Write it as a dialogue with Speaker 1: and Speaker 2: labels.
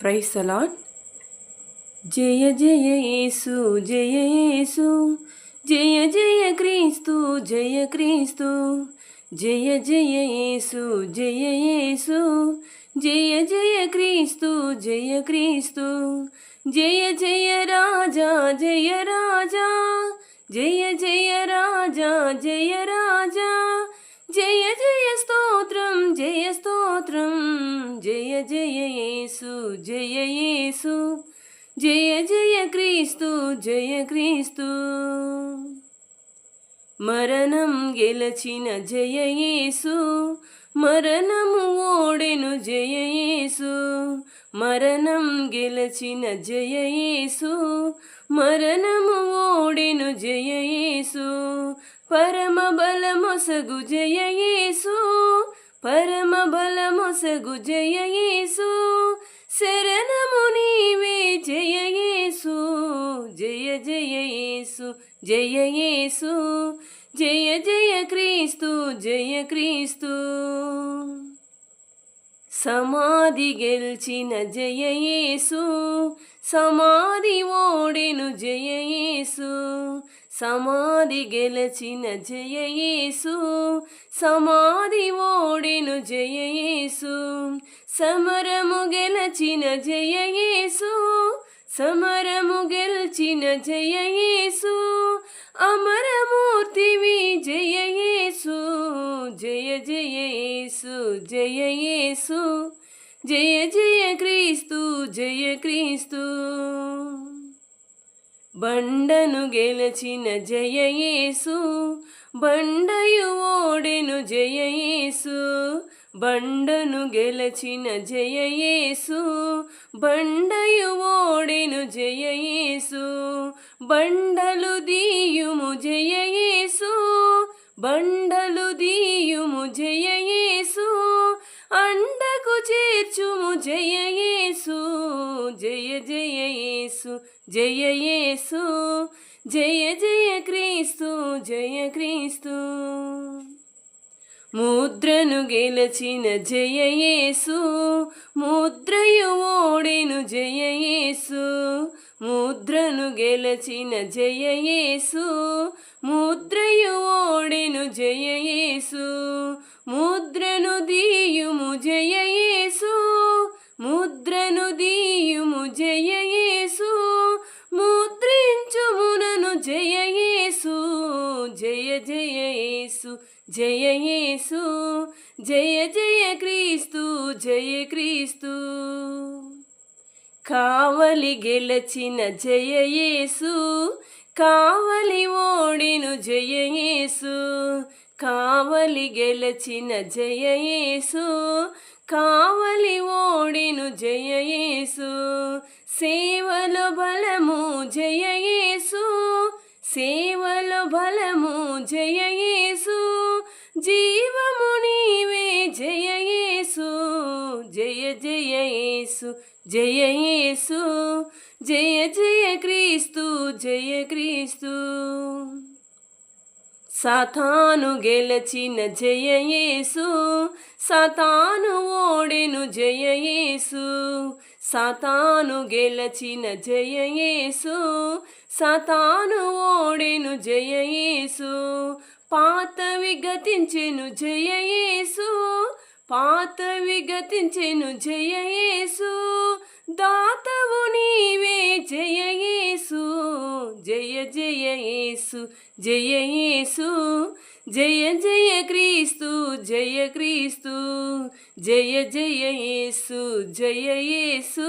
Speaker 1: Price allot జయ జయ యేసు జయ యేసు జయ జయ క్రీస్తు జయ క్రీస్తు జయ జయ యేసు జయ యేసు జయ జయ క్రీస్తు జయ క్రీస్తు జయ జయ రాజా జయ రాజా జయ జయ రాజా జయ రాజా జయ జయ స్తోత్రం జయ స్తోత్రం జయ జయ యేసు జయ యేసు జయ జయ క్రీస్తు జయ క్రీస్తు. మరణం గెలచిన జయ యేసు మరణము ఓడెను జయ యేసు. మరణం గెలచిన జయ యేసు మరణము ఓడెను జయ యేసు. పరమ బలమొసగు జయ యేసు పరమ బలమొసగు జయ యేసు. శరణము నీవే జయ యేసు జయ జయ యేసు జయ యేసు జయ జయ క్రీస్తు జయ క్రీస్తు. సమాధి గెలిచిన జయ యేసు సమాధి ఓడెను సమాధి గెలచిన జయయేసు సమాధి ఓడెను జయయేసు సమరము గెలచిన జయయేసు సమరము గెలిచిన జయయేసు అమరమూర్తివి జయ యేసు జయ జయ యేసు జయ జయ క్రీస్తు జయ క్రీస్తు బండను గెలచిన జయయేసు బండయు ఓడెను జయయేసు బండను గెలచిన జయయేసు బండయు ఓడెను జయయేసు బండలు దీయుము జయయేసు బండలు దీయుము జయయేసు అండకు చేర్చుము జయయేసు జయ జయ యేసు. జయ యేసు జయ జయ క్రీస్తు జయ క్రీస్తు. ముద్రను గెలచిన జయ యేసు ముద్రయు ఓడెను జయ యేసు. ముద్రను గెలచిన జయ యేసు ముద్రయు ఓడెను జయ యేసు జయ యేసు జయ జయ క్రీస్తు జయ క్రీస్తు. కావలి గెలచిన జయ యేసు కావలి ఓడిను జయ యేసు. కావలి గెలచిన జయ యేసు కావలి ఓడిను జయ యేసు. సేవలో బలము జయ యేసు సేవలో బలము జయ జీవము నీవే జయ యేసు జయ జయ యేసు జయ యేసు జయ జయ క్రీస్తు జయ క్రీస్తు. సతాను గెలచిన జయ యేసు సాతాను ఓడెను జయ యేసు సాతాను గెలచిన జయ యేసు సాతాను ఓడెను జయ యేసు పాతవి గతించెను జయయేసు పాతవి గతించెను జయయేసు దాతవు నీవే జయయేసు జయ జయయేసు జయయేసు జయ జయ క్రీస్తు జయ క్రీస్తు జయ జయయేసు జయయేసు